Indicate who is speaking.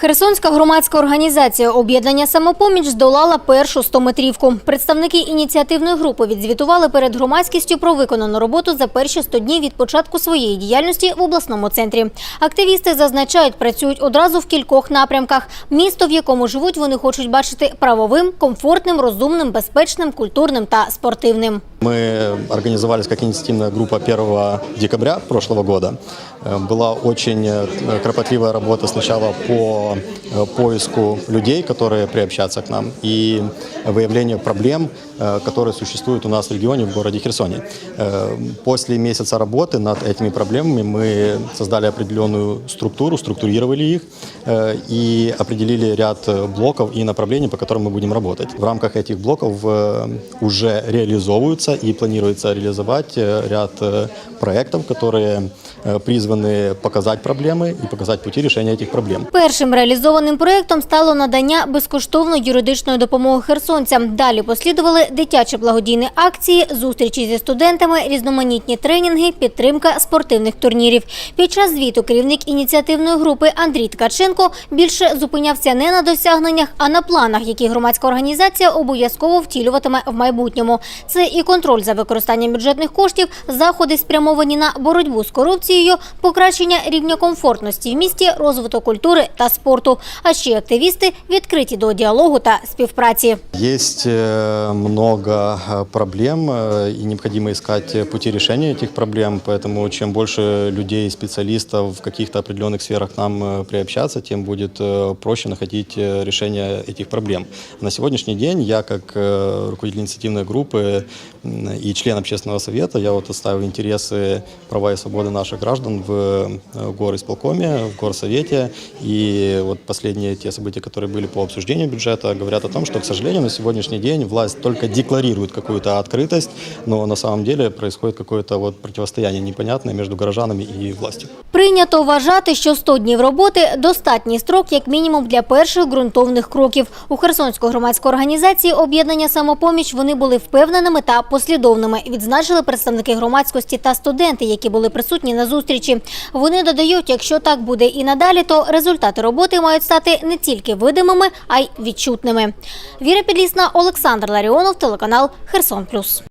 Speaker 1: Херсонська громадська організація об'єднання самопоміч здолала першу стометрівку. Представники ініціативної групи відзвітували перед громадськістю про виконану роботу за перші 100 днів від початку своєї діяльності в обласному центрі. Активісти зазначають, працюють одразу в кількох напрямках. Місто, в якому живуть, вони хочуть бачити правовим, комфортним, розумним, безпечним, культурним та спортивним.
Speaker 2: Мы организовались как инициативная группа 1 декабря прошлого года. Э, Была очень э, кропотливая работа сначала по э, поиску людей, которые приобщатся к нам, и выявлению проблем, э, которые существуют у нас в регионе, в городе Херсоне. Э, После месяца работы над этими проблемами мы создали определенную структуру, структурировали их э, и определили ряд э, блоков и направлений, по которым мы будем работать. В рамках этих блоков э, уже реализовываются и планируется реализовать э, ряд э, проектов, которые э, призваны показать проблемы и показать пути решения этих проблем.
Speaker 1: Першим реалізованим проєктом стало надання безкоштовної юридичної допомоги херсонцям. Далі послідували дитячі благодійні акції, зустрічі зі студентами, різноманітні тренінги, підтримка спортивних турнірів. Під час звіту керівник ініціативної групи Андрій Ткаченко більше зупинявся не на досягненнях, а на планах, які громадська організація обов'язково втілюватиме в майбутньому. Це і контроль за використанням бюджетних коштів, заходи спрямовані на боротьбу з корупцією, покращення рівня комфортності в місті, розвиток культури та спорту. А ще активісти відкриті до діалогу та співпраці.
Speaker 2: Есть э, много э, проблем, э, и необходимо искать э, пути решения этих проблем, поэтому чем больше людей, специалистов в каких-то определенных сферах к нам э, приобщаться, тем будет э, проще находить э, решение этих проблем. На сегодняшний день я, как э, руководитель инициативной группы м, и член общественного совета, я вот отстаиваю интересы, права и свободы наших граждан в э, горисполкоме, в горсовете, и вот последние те события, которые были по обсуждению бюджета, говорят о том, что, к сожалению, на сегодняшний день власть только декларирует какую-то открытость, но на самом деле происходит какое-то вот противостояние непонятное между горожанами и властью.
Speaker 1: Прийнято вважати, що 100 днів роботи – достатній строк, як мінімум, для перших ґрунтовних кроків. У Херсонської громадської організації «Об'єднання «Самопоміч» вони були впевненими та послідовними, відзначили представники громадськості та студенти, які були присутні на зустрічі. Вони додають, якщо так буде і надалі, то результати роботи мають стати не тільки видимими, а й відчутними. Віра Підлісна, Олександр Ларіонов, телеканал «Херсон Плюс».